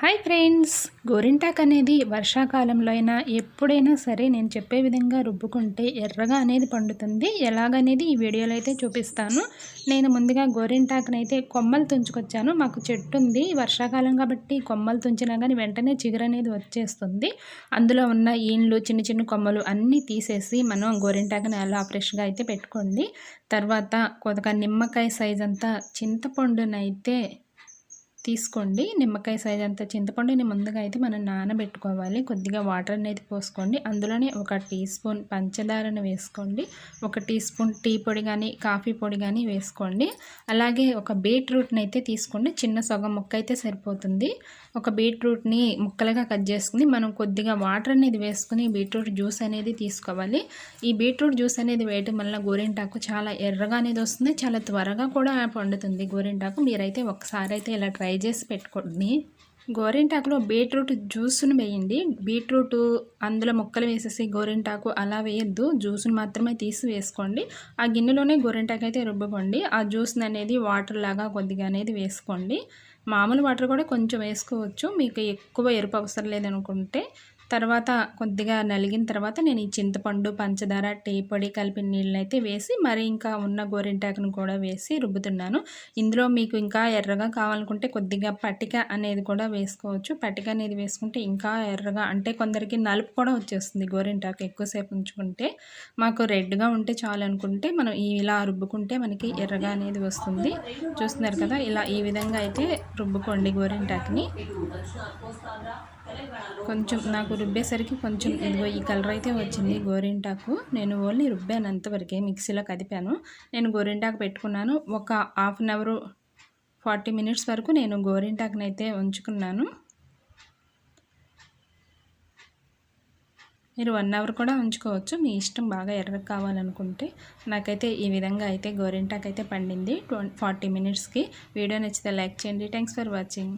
Hi friends. గోరింటాక్ అనేది వర్షాకాలంలో అయినా ఎప్పుడైనా సరే నేను చెప్పే విధంగా రుబ్బుకుంటే ఎర్రగా అనేది పండుతుంది. ఎలాగనేది ఈ వీడియోలో అయితే చూపిస్తాను. నేను ముందుగా గోరింటాకునైతే కొమ్మలు తుంచుకొచ్చాను. మాకు చెట్టు ఉంది. వర్షాకాలం కాబట్టి కొమ్మలు తుంచినా కానీ వెంటనే చిగురు అనేది వచ్చేస్తుంది. అందులో ఉన్న ఈన్లు చిన్న చిన్న కొమ్మలు అన్నీ తీసేసి మనం గోరింటాకుని అలా ఫ్రెష్గా అయితే పెట్టుకోండి. తర్వాత కొద్దిగా నిమ్మకాయ సైజ్ అంతా చింతపండునైతే తీసుకోండి. నిమ్మకాయ సైజ్ అంత చింతపండుని ముందుగా అయితే మనం నానబెట్టుకోవాలి. కొద్దిగా వాటర్ అనేది పోసుకోండి. అందులోనే ఒక టీ స్పూన్ పంచదారను వేసుకోండి. ఒక టీ స్పూన్ టీ పొడి కానీ కాఫీ పొడి కానీ వేసుకోండి. అలాగే ఒక బీట్రూట్ని అయితే తీసుకోండి. చిన్న సగం ముక్క అయితే సరిపోతుంది. ఒక బీట్రూట్ని ముక్కలుగా కట్ చేసుకుని మనం కొద్దిగా వాటర్ అనేది వేసుకుని బీట్రూట్ జ్యూస్ అనేది తీసుకోవాలి. ఈ బీట్రూట్ జ్యూస్ అనేది వేయటం వల్ల గోరింటాకు చాలా ఎర్రగా అనేది వస్తుంది. చాలా త్వరగా కూడా పండుతుంది గోరింటాకు. మీరైతే ఒకసారి అయితే ఇలా ట్రై చేసి పెట్టుకోండి. గోరింటాకులో బీట్రూట్ జ్యూస్ను వేయండి. బీట్రూట్ అందులో ముక్కలు వేసేసి గోరింటాకు అలా వేయద్దు. జ్యూస్ని మాత్రమే తీసి వేసుకోండి. ఆ గిన్నెలోనే గోరింటాకు అయితే రుబ్బుకోండి. ఆ జ్యూస్ని అనేది వాటర్ లాగా కొద్దిగా అనేది వేసుకోండి. మామూలు వాటర్ కూడా కొంచెం వేసుకోవచ్చు. మీకు ఎక్కువ ఎరుపు అవసరం లేదనుకుంటే తర్వాత కొద్దిగా నలిగిన తర్వాత నేను ఈ చింతపండు పంచదార టీ పొడి కలిపిన నీళ్ళని అయితే వేసి మరి ఇంకా ఉన్న గోరింటాకును కూడా వేసి రుబ్బుతున్నాను. ఇందులో మీకు ఇంకా ఎర్రగా కావాలనుకుంటే కొద్దిగా పట్టిక అనేది కూడా వేసుకోవచ్చు. పట్టిక అనేది వేసుకుంటే ఇంకా ఎర్రగా అంటే కొందరికి నలుపు కూడా వచ్చేస్తుంది గోరింటాకు ఎక్కువసేపు ఉంచుకుంటే. మాకు రెడ్గా ఉంటే చాలు అనుకుంటే మనం ఇలా రుబ్బుకుంటే మనకి ఎర్రగా అనేది వస్తుంది. చూస్తున్నారు కదా ఇలా ఈ విధంగా అయితే రుబ్బుకోండి గోరింటాకుని. కొంచెం నాకు రుబ్బేసరికి కొంచెం ఇదిగో ఈ కలర్ అయితే వచ్చింది గోరింటాకు. నేను ఓన్లీ రుబ్బాను అంతవరకే మిక్సీలో కదిపాను. నేను గోరింటాకు పెట్టుకున్నాను. ఒక half an hour forty minutes వరకు నేను గోరింటాకుని అయితే ఉంచుకున్నాను. మీరు వన్ అవర్ కూడా ఉంచుకోవచ్చు. మీ ఇష్టం బాగా ఎర్ర కావాలనుకుంటే. నాకైతే ఈ విధంగా అయితే గోరింటాకు అయితే పండింది ట్వంటీ ఫార్టీ మినిట్స్కి. వీడియో నచ్చితే లైక్ చేయండి. Thanks for watching.